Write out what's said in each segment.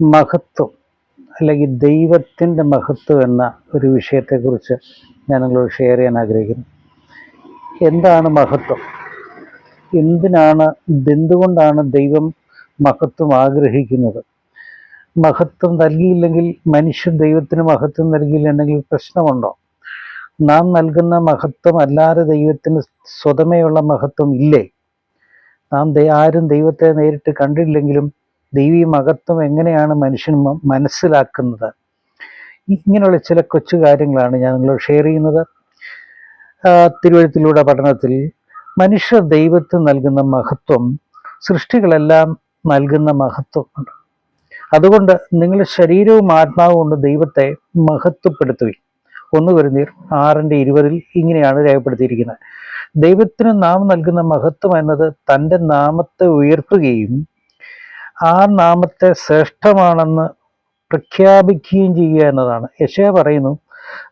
മഹത്വം അല്ലെങ്കിൽ ദൈവത്തിന്റെ മഹത്വം എന്ന ഒരു വിഷയത്തെക്കുറിച്ച് ഞാൻ നിങ്ങളോട് ഷെയർ ചെയ്യാൻ ആഗ്രഹിക്കുന്നു. എന്താണ് മഹത്വം? എന്തിനാണ് എന്തുകൊണ്ടാണ് ദൈവം മഹത്വം ആഗ്രഹിക്കുന്നത്? മഹത്വം നൽകിയില്ലെങ്കിൽ മനുഷ്യൻ ദൈവത്തിന് മഹത്വം നൽകിയില്ലെങ്കിൽ പ്രശ്നമുണ്ടോ? നാം നൽകുന്ന മഹത്വം അല്ലാതെ ദൈവത്തിന് സ്വതമേയുള്ള മഹത്വം ഇല്ലേ? നാം ആരും ദൈവത്തെ നേരിട്ട് കണ്ടില്ലെങ്കിലും ദൈവീ മഹത്വം എങ്ങനെയാണ് മനുഷ്യൻ മനസ്സിലാക്കുന്നത്? ഇങ്ങനെയുള്ള ചില കൊച്ചു കാര്യങ്ങളാണ് ഞാൻ നിങ്ങളോട് ഷെയർ ചെയ്യുന്നത്. തിരുവഴുത്തിലൂടെ പഠനത്തിൽ മനുഷ്യ ദൈവത്തിന് നൽകുന്ന മഹത്വം സൃഷ്ടികളെല്ലാം നൽകുന്ന മഹത്വമാണ് അതുകൊണ്ട് നിങ്ങളുടെ ശരീരവും ആത്മാവും കൊണ്ട് ദൈവത്തെ മഹത്വപ്പെടുത്തുകയും ഒന്ന് വരുന്നീർ ആറിന്റെ ഇരുപതിൽ ഇങ്ങനെയാണ് രേഖപ്പെടുത്തിയിരിക്കുന്നത്. ദൈവത്തിന് നാം നൽകുന്ന മഹത്വം എന്നത് തന്റെ നാമത്തെ ഉയർത്തുകയും ആ നാമത്തെ ശ്രേഷ്ഠമാണെന്ന് പ്രഖ്യാപിക്കുകയും ചെയ്യുക എന്നതാണ്. യശയ പറയുന്നു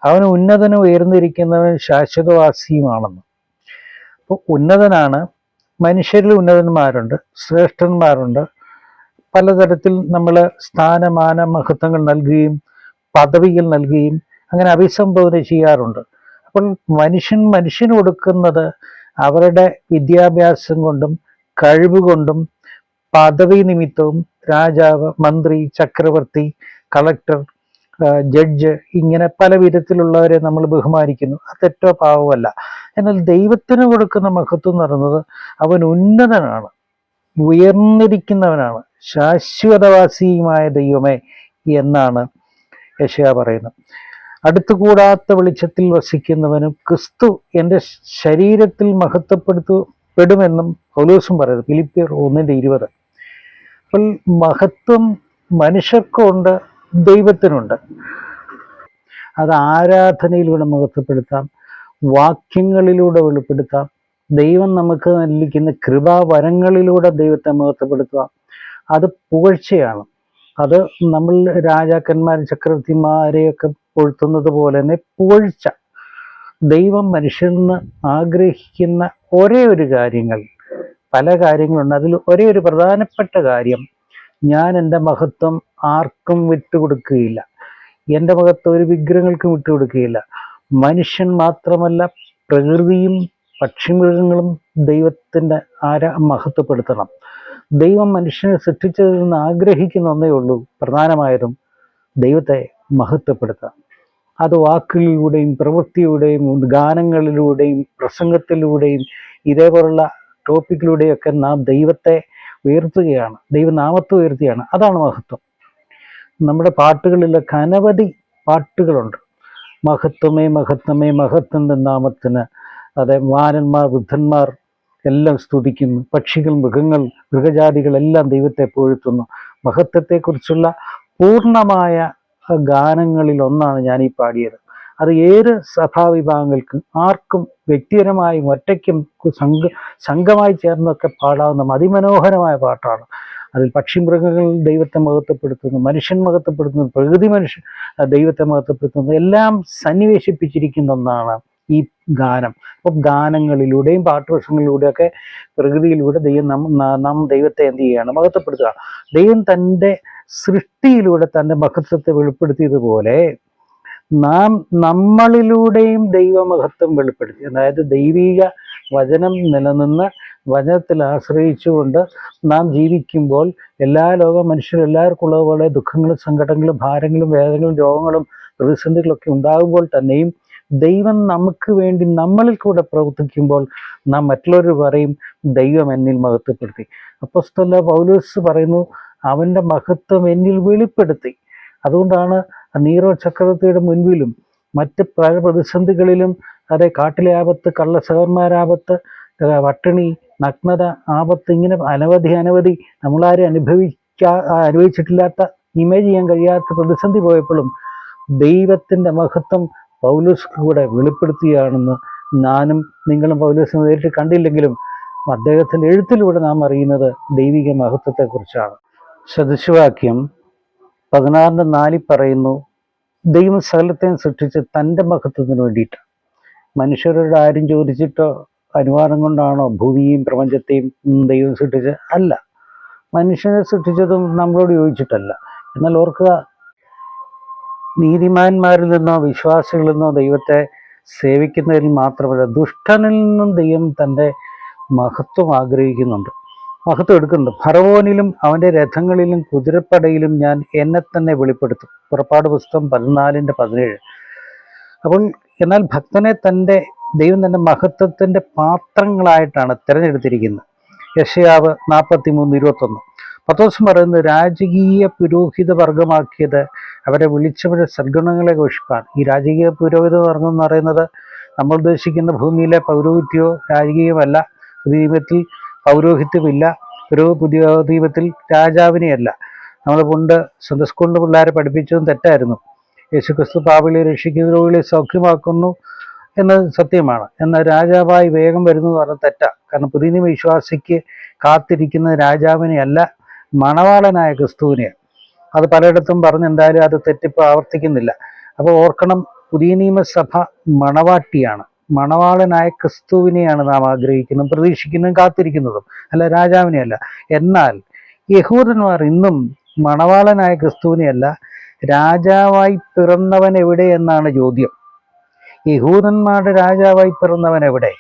അവൻ ഉന്നതനും ഉയർന്നിരിക്കുന്നവൻ ശാശ്വതവാസിയുമാണെന്ന്. അപ്പോൾ ഉന്നതനാണ് മനുഷ്യരിൽ ഉന്നതന്മാരുണ്ട് ശ്രേഷ്ഠന്മാരുണ്ട്. പലതരത്തിൽ നമ്മൾ സ്ഥാനമാന മഹത്വങ്ങൾ നൽകുകയും പദവികൾ നൽകുകയും അങ്ങനെ അഭിസംബോധന ചെയ്യാറുണ്ട്. അപ്പോൾ മനുഷ്യൻ മനുഷ്യന് കൊടുക്കുന്നത് അവരുടെ വിദ്യാഭ്യാസം കൊണ്ടും കഴിവ് കൊണ്ടും പദവി നിമിത്തവും രാജാവ് മന്ത്രി ചക്രവർത്തി കളക്ടർ ജഡ്ജ് ഇങ്ങനെ പല വിധത്തിലുള്ളവരെ നമ്മൾ ബഹുമാനിക്കുന്നു. അത് തെറ്റോ പാവമല്ല. എന്നാൽ ദൈവത്തിന് കൊടുക്കുന്ന മഹത്വം എന്ന് പറയുന്നത് അവൻ ഉന്നതനാണ്. ഉയർന്നിരിക്കുന്നവനാണ്. ശാശ്വതവാസിയുമായ ദൈവമേ എന്നാണ് യശയ പറയുന്നത്. അടുത്തുകൂടാത്ത വെളിച്ചത്തിൽ വസിക്കുന്നവനും ക്രിസ്തു എന്റെ ശരീരത്തിൽ മഹത്വപ്പെടുത്തു പെടുമെന്നും പൗലോസും പറയുന്നത് ഫിലിപ്പിയർ ഒന്നിന്റെ ഇരുപത്. അപ്പോൾ മഹത്വം മനുഷ്യർക്കുണ്ട് ദൈവത്തിനുണ്ട്. അത് ആരാധനയിലൂടെ മഹത്വപ്പെടുത്താം വാക്യങ്ങളിലൂടെ വെളിപ്പെടുത്താം ദൈവം നമുക്ക് നൽകിക്കുന്ന കൃപാവരങ്ങളിലൂടെ ദൈവത്തെ മഹത്വപ്പെടുത്തുക അത് പുകഴ്ചയാണ്. അത് നമ്മൾ രാജാക്കന്മാർ ചക്രവർത്തിമാരെയൊക്കെ പൊഴുത്തുന്നത് പോലെ തന്നെ പുകഴ്ച. ദൈവം മനുഷ്യന് ആഗ്രഹിക്കുന്ന ഒരേ ഒരു കാര്യങ്ങൾ പല കാര്യങ്ങളുണ്ട്. അതിൽ ഒരേ ഒരു പ്രധാനപ്പെട്ട കാര്യം ഞാൻ എന്റെ മഹത്വം ആർക്കും വിട്ടുകൊടുക്കുകയില്ല എന്റെ മഹത്വം ഒരു വിഗ്രഹങ്ങൾക്കും വിട്ടുകൊടുക്കുകയില്ല മനുഷ്യൻ മാത്രമല്ല പ്രകൃതിയും പക്ഷിമൃഗങ്ങളും ദൈവത്തിന്റെ ആര മഹത്വപ്പെടുത്തണം. ദൈവം മനുഷ്യനെ സൃഷ്ടിച്ചതിൽ നിന്ന് ആഗ്രഹിക്കുന്ന ഒന്നേ ഉള്ളൂ. പ്രധാനമായതും ദൈവത്തെ മഹത്വപ്പെടുത്തുക അത് വാക്കുകളിലൂടെയും പ്രവൃത്തിയുടെയും ഗാനങ്ങളിലൂടെയും പ്രസംഗത്തിലൂടെയും ഇതേപോലുള്ള ടോപ്പിക്കിലൂടെയൊക്കെ നാം ദൈവത്തെ ഉയർത്തുകയാണ് ദൈവനാമത്തെ ഉയർത്തുകയാണ്. അതാണ് മഹത്വം. നമ്മുടെ പാട്ടുകളിലൊക്കെ അനവധി പാട്ടുകളുണ്ട്. മഹത്വമേ മഹത്വമേ മഹത്വന്റെ നാമത്തിന്. അതെ മാനന്മാർ വൃദ്ധന്മാർ എല്ലാം സ്തുതിക്കുന്നു. പക്ഷികൾ മൃഗങ്ങൾ മൃഗജാതികളെല്ലാം ദൈവത്തെ പുകഴ്ത്തുന്നു മഹത്വത്തെക്കുറിച്ചുള്ള പൂർണമായ ഗാനങ്ങളിൽ ഒന്നാണ് ഞാൻ ഈ പാടിയത്. അത് ഏത് സഭാവിഭാഗങ്ങൾക്കും ആർക്കും വ്യക്തിപരമായും ഒറ്റയ്ക്കും സംഘ സംഘമായി ചേർന്നൊക്കെ പാടാവുന്ന അതിമനോഹരമായ പാട്ടാണ്. അതിൽ പക്ഷിമൃഗങ്ങൾ ദൈവത്തെ മഹത്വപ്പെടുത്തുന്നു മനുഷ്യൻ മഹത്വപ്പെടുത്തുന്നു പ്രകൃതി മനുഷ്യ ദൈവത്തെ മഹത്വപ്പെടുത്തുന്നു എല്ലാം സന്നിവേശിപ്പിച്ചിരിക്കുന്ന ഒന്നാണ് ഈ ഗാനം. അപ്പം ഗാനങ്ങളിലൂടെയും പാട്ടുവശങ്ങളിലൂടെയൊക്കെ പ്രകൃതിയിലൂടെ ദൈവം നാം ദൈവത്തെ എന്ത് ചെയ്യുകയാണ്? മഹത്വപ്പെടുത്തുക ദൈവം തന്റെ സൃഷ്ടിയിലൂടെ തന്റെ മഹത്വത്തെ വെളിപ്പെടുത്തിയതുപോലെ നാം നമ്മളിലൂടെയും ദൈവമഹത്വം വെളിപ്പെടുത്തി. അതായത് ദൈവിക വചനം നിലനിന്ന് വചനത്തിൽ ആശ്രയിച്ചുകൊണ്ട് നാം ജീവിക്കുമ്പോൾ എല്ലാ ലോക മനുഷ്യരും എല്ലാവർക്കും ഉള്ളതുപോലെ ദുഃഖങ്ങളും സങ്കടങ്ങളും ഭാരങ്ങളും വേദനകളും രോഗങ്ങളും പ്രതിസന്ധികളൊക്കെ ഉണ്ടാകുമ്പോൾ തന്നെയും ദൈവം നമുക്ക് വേണ്ടി നമ്മളിൽ കൂടെ പ്രവർത്തിക്കുമ്പോൾ നാം മറ്റുള്ളവർ പറയും ദൈവം എന്നിൽ മഹത്വപ്പെടുത്തി. അപ്പോസ്തല പൗലോസ് പറയുന്നു അവന്റെ മഹത്വം എന്നിൽ വെളിപ്പെടുത്തി. അതുകൊണ്ടാണ് നീറോ ചക്രവർത്തിയുടെ മുൻപിലും മറ്റ് പല പ്രതിസന്ധികളിലും അതെ കാട്ടിലെ ആപത്ത് കള്ളസഹന്മാരാപത്ത് വട്ടിണി നഗ്നത ആപത്ത് ഇങ്ങനെ അനവധി അനവധി നമ്മളാരും അനുഭവിക്കാ അനുഭവിച്ചിട്ടില്ലാത്ത ഇമേജ് ചെയ്യാൻ കഴിയാത്ത പ്രതിസന്ധി പോയപ്പോഴും ദൈവത്തിന്റെ മഹത്വം പൗലൂസ് കൂടെ വെളിപ്പെടുത്തുകയാണെന്ന് ഞാനും നിങ്ങളും പൗലൂസിനെ നേരിട്ട് കണ്ടില്ലെങ്കിലും അദ്ദേഹത്തിന്റെ എഴുത്തിലൂടെ നാം അറിയുന്നത് ദൈവിക മഹത്വത്തെക്കുറിച്ചാണ്. സദൃശവാക്യം പതിനാറിന്റെ നാലിൽ പറയുന്നു ദൈവം സകലത്തെയും സൃഷ്ടിച്ച് തന്റെ മഹത്വത്തിന് വേണ്ടിയിട്ട്. മനുഷ്യരോട് ആരും ചോദിച്ചിട്ടോ അനുവാദം കൊണ്ടാണോ ഭൂമിയും പ്രപഞ്ചത്തെയും ദൈവം സൃഷ്ടിച്ചത് അല്ല. മനുഷ്യനെ സൃഷ്ടിച്ചതും നമ്മളോട് ചോദിച്ചിട്ടല്ല എന്നാൽ ഓർക്കുക നീതിമാന്മാരിൽ നിന്നോ വിശ്വാസികളിൽ നിന്നോ ദൈവത്തെ സേവിക്കുന്നതിൽ മാത്രമല്ല ദുഷ്ടനിൽ നിന്നും ദൈവം തന്റെ മഹത്വം ആഗ്രഹിക്കുന്നുണ്ട്. മഹത്വം എടുക്കുന്നുണ്ട്. ഫറവോനിലും അവന്റെ രഥങ്ങളിലും കുതിരപ്പടയിലും ഞാൻ എന്നെ തന്നെ വെളിപ്പെടുത്തും. പുറപ്പാട് പുസ്തകം പതിനാലിന്റെ പതിനേഴ്. അപ്പോൾ എന്നാൽ ഭക്തനെ തന്റെ ദൈവം തന്റെ മഹത്വത്തിന്റെ പാത്രങ്ങളായിട്ടാണ് തിരഞ്ഞെടുത്തിരിക്കുന്നത്. യഷയാവ് നാൽപ്പത്തി മൂന്ന് ഇരുപത്തൊന്ന്. പത്തോസം പറയുന്നത് രാജകീയ പുരോഹിത വർഗമാക്കിയത് അവരെ വിളിച്ചവരുടെ സദ്ഗുണങ്ങളെ ഘോഷിപ്പാൻ. ഈ രാജകീയ പുരോഹിത വർഗം എന്ന് പറയുന്നത് നമ്മൾ ഉദ്ദേശിക്കുന്ന ഭൂമിയിലെ പൗരോഹിത്യോ രാജകീയമല്ല. ദൈവത്തിൽ പൗരോഹിത്യമില്ല. ഒരു പുതിയ ദീപത്തിൽ രാജാവിനെയല്ല. നമ്മൾ പണ്ട് സ്വന്തം സ്കൂളിന്റെ പിള്ളേരെ പഠിപ്പിച്ചതും തെറ്റായിരുന്നു. യേശുക്രിസ്തു പാവിളി രക്ഷിക്കുന്ന രോഗികളെ സൗഖ്യമാക്കുന്നു എന്നത് സത്യമാണ്. എന്നാൽ രാജാവായി വേഗം വരുന്നു എന്ന് പറഞ്ഞാൽ തെറ്റാണ് കാരണം പുതിയ വിശ്വാസിക്ക് കാത്തിരിക്കുന്ന രാജാവിനെയല്ല മണവാളനായ ക്രിസ്തുവിനെയാണ് അത് പലയിടത്തും പറഞ്ഞ് എന്തായാലും അത് തെറ്റിപ്പ് ആവർത്തിക്കുന്നില്ല. അപ്പോൾ ഓർക്കണം പുതിയ നിയമസഭ മണവാട്ടിയാണ്. മണവാളനായ ക്രിസ്തുവിനെയാണ് നാം ആഗ്രഹിക്കുന്നതും പ്രതീക്ഷിക്കുന്നതും കാത്തിരിക്കുന്നതും. അല്ല രാജാവിനെയല്ല. എന്നാൽ യഹൂദന്മാർ ഇന്നും മണവാളനായ ക്രിസ്തുവിനെയല്ല രാജാവായി പിറന്നവൻ എവിടെ എന്നാണ് ചോദ്യം. യഹൂദന്മാരുടെ രാജാവായി പിറന്നവൻ എവിടെ?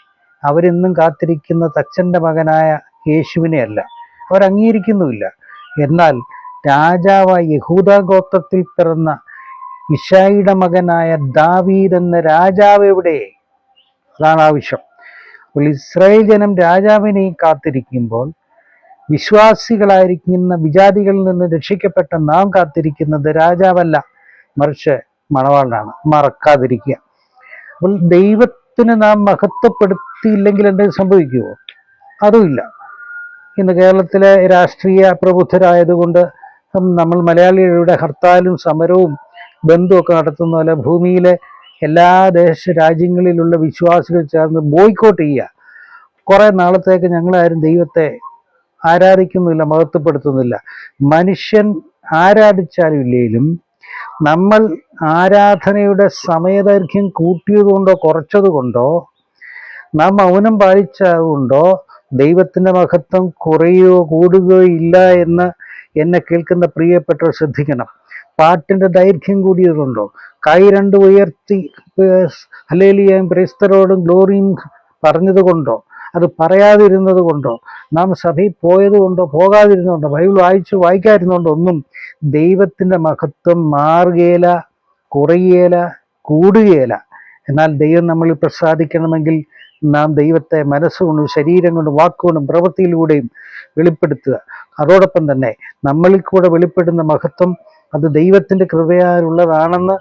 അവരിന്നും കാത്തിരിക്കുന്ന തച്ചന്റെ മകനായ യേശുവിനെയല്ല. അവർ അംഗീകരിക്കുന്നുമില്ല എന്നാൽ രാജാവായി യഹൂദ ഗോത്രത്തിൽ പിറന്ന ഇഷായിയുടെ മകനായ ദാവീദ് എന്ന രാജാവ് എവിടെ? അതാണ് ആവശ്യം അപ്പോൾ ഇസ്രായേൽ ജനം രാജാവിനെ കാത്തിരിക്കുമ്പോൾ വിശ്വാസികളായിരിക്കുന്ന വിജാതികളിൽ നിന്ന് രക്ഷിക്കപ്പെട്ട നാം കാത്തിരിക്കുന്നത് രാജാവല്ല. മറിച്ച് മണവാളനാണ്. മറക്കാതിരിക്കുക. അപ്പോൾ ദൈവത്തിന് നാം മഹത്വപ്പെടുത്തിയില്ലെങ്കിൽ എന്തെങ്കിലും സംഭവിക്കുമോ അതുമില്ല. ഇന്ന് കേരളത്തിലെ രാഷ്ട്രീയ പ്രബുദ്ധരായതുകൊണ്ട് നമ്മൾ മലയാളികളുടെ ഹർത്താലും സമരവും ബന്ധുവൊക്കെ നടത്തുന്ന പോലെ ഭൂമിയിലെ എല്ലാ ദേശ രാജ്യങ്ങളിലുള്ള വിശ്വാസികൾ ചേർന്ന് ബോയ്ക്കോട്ട് ചെയ്യുക. കുറേ നാളത്തേക്ക് ഞങ്ങളാരും ദൈവത്തെ ആരാധിക്കുന്നില്ല മഹത്വപ്പെടുത്തുന്നില്ല. മനുഷ്യൻ ആരാധിച്ചാലും ഇല്ലെങ്കിലും നമ്മൾ ആരാധനയുടെ സമയദൈർഘ്യം കൂട്ടിയതുകൊണ്ടോ കുറച്ചതുകൊണ്ടോ നാം മൗനം പാലിച്ചതുകൊണ്ടോ ദൈവത്തിന്റെ മഹത്വം കുറയുകയോ കൂടുകയോ ഇല്ല എന്ന് എന്നെ കേൾക്കുന്ന പ്രിയപ്പെട്ടവർ ശ്രദ്ധിക്കണം. പാട്ടിന്റെ ദൈർഘ്യം കൂടിയതുണ്ടോ? കൈ രണ്ട് ഉയർത്തി ഹലേലിയായും ക്രൈസ്തരോടും ഗ്ലോറിയും പറഞ്ഞത് കൊണ്ടോ അത് പറയാതിരുന്നത് കൊണ്ടോ നാം സഭയിൽ പോയത് കൊണ്ടോ പോകാതിരുന്നുകൊണ്ടോ ബൈബിൾ വായിച്ച് വായിക്കാതിരുന്നുകൊണ്ടോ ഒന്നും ദൈവത്തിന്റെ മഹത്വം മാറുകയില കുറയുകയില കൂടുകയില എന്നാൽ ദൈവം നമ്മളിൽ പ്രസാദിക്കണമെങ്കിൽ നാം ദൈവത്തെ മനസ്സുകൊണ്ടും ശരീരം കൊണ്ടും വാക്കുകൊണ്ടും പ്രവൃത്തിയിലൂടെയും വെളിപ്പെടുത്തുക. അതോടൊപ്പം തന്നെ നമ്മളിൽ കൂടെ വെളിപ്പെടുന്ന മഹത്വം അത് ദൈവത്തിന്റെ കൃപയാലുള്ളതാണെന്ന്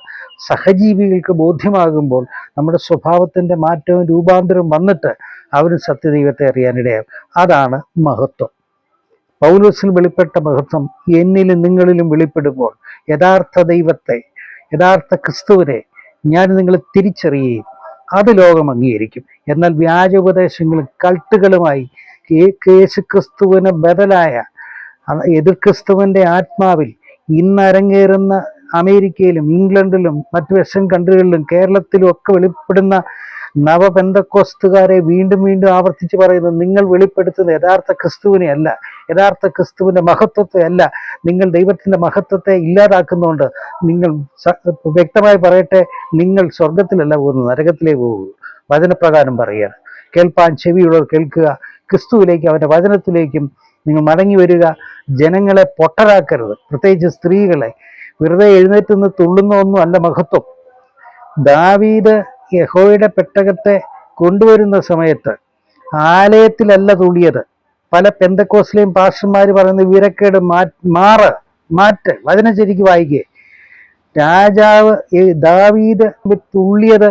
സഹജീവികൾക്ക് ബോധ്യമാകുമ്പോൾ നമ്മുടെ സ്വഭാവത്തിന്റെ മാറ്റവും രൂപാന്തരവും വന്നിട്ട് അവരും സത്യദൈവത്തെ അറിയാനിടയാകും. അതാണ് മഹത്വം. പൗലോസിൽ വെളിപ്പെട്ട മഹത്വം എന്നിലും നിങ്ങളിലും വെളിപ്പെടുമ്പോൾ യഥാർത്ഥ ദൈവത്തെ യഥാർത്ഥ ക്രിസ്തുവിനെ ഞാൻ നിങ്ങളെ തിരിച്ചറിയുകയും അത് ലോകം അംഗീകരിക്കും. എന്നാൽ വ്യാജ ഉപദേശങ്ങളും കൾട്ടുകളുമായി യേശു ക്രിസ്തുവിന് ബദലായ എതിർ ക്രിസ്തുവിന്റെ ആത്മാവിൽ ഇന്ന് അരങ്ങേറുന്ന അമേരിക്കയിലും ഇംഗ്ലണ്ടിലും മറ്റു വെസ്റ്റേൺ കൺട്രികളിലും കേരളത്തിലും ഒക്കെ വെളിപ്പെടുന്ന നവബന്ധക്കോസ്തുകാരെ വീണ്ടും വീണ്ടും ആവർത്തിച്ച് പറയുന്നത് നിങ്ങൾ വെളിപ്പെടുത്തുന്ന യഥാർത്ഥ ക്രിസ്തുവിനെ അല്ല. യഥാർത്ഥ ക്രിസ്തുവിന്റെ മഹത്വത്തെ അല്ല. നിങ്ങൾ ദൈവത്തിന്റെ മഹത്വത്തെ ഇല്ലാതാക്കുന്നതുകൊണ്ട് നിങ്ങൾ വ്യക്തമായി പറയട്ടെ നിങ്ങൾ സ്വർഗത്തിലല്ല പോകുന്നത് നരകത്തിലേ പോകുള്ളൂ വചനപ്രകാരം പറയുകയാണ്. കേൾപ്പാൻ ചെവിയുള്ളവർ കേൾക്കുക. ക്രിസ്തുവിലേക്കും അവന്റെ വചനത്തിലേക്കും നിങ്ങൾ മടങ്ങി വരിക. ജനങ്ങളെ പൊട്ടരാക്കരുത്. പ്രത്യേകിച്ച് സ്ത്രീകളെ. വെറുതെ എഴുന്നേറ്റ് നിന്ന് തുള്ളുന്ന ഒന്നും അല്ല മഹത്വം. ദാവീദ് യഹോയുടെ പെട്ടകത്തെ കൊണ്ടുവരുന്ന സമയത്ത് ആലയത്തിലല്ല തുള്ളിയത്. പല പെന്തക്കോസിലെയും പാഷന്മാർ പറയുന്ന വിരക്കേട് മാറ് മാറ്റ് വചന ശരിക്ക് വായിക്കേ. രാജാവ് ദാവീദ് തുള്ളിയത്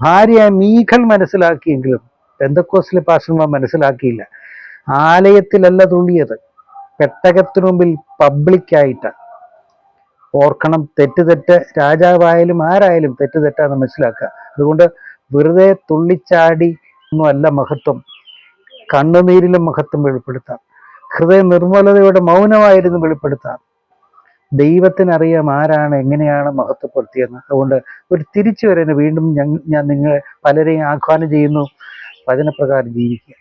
ഭാര്യ മീഖൽ മനസ്സിലാക്കിയെങ്കിലും പെന്തക്കോസിലെ പാഷന്മാർ മനസ്സിലാക്കിയില്ല. ആലയത്തിലല്ല തുള്ളിയത്. പെട്ടകത്തിനു മുമ്പിൽ പബ്ലിക്കായിട്ട് ഓർക്കണം തെറ്റ് തെറ്റ് രാജാവായാലും ആരായാലും തെറ്റ് തെറ്റാന്ന് മനസ്സിലാക്കുക. അതുകൊണ്ട് വെറുതെ തുള്ളിച്ചാടി ഒന്നും അല്ല മഹത്വം. കണ്ണുനീരിലും മഹത്വം വെളിപ്പെടുത്താം. ഹൃദയ നിർമ്മലതയുടെ മൗനമായിരുന്നു വെളിപ്പെടുത്താം. ദൈവത്തിനറിയാം ആരാണ് എങ്ങനെയാണ് മഹത്വപ്പെടുത്തിയെന്ന് അതുകൊണ്ട് ഒരു തിരിച്ചു വരേണ്ട വീണ്ടും ഞാൻ നിങ്ങളെ പലരെയും ആഹ്വാനം ചെയ്യുന്നു. വചനപ്രകാരം ജീവിക്കുക.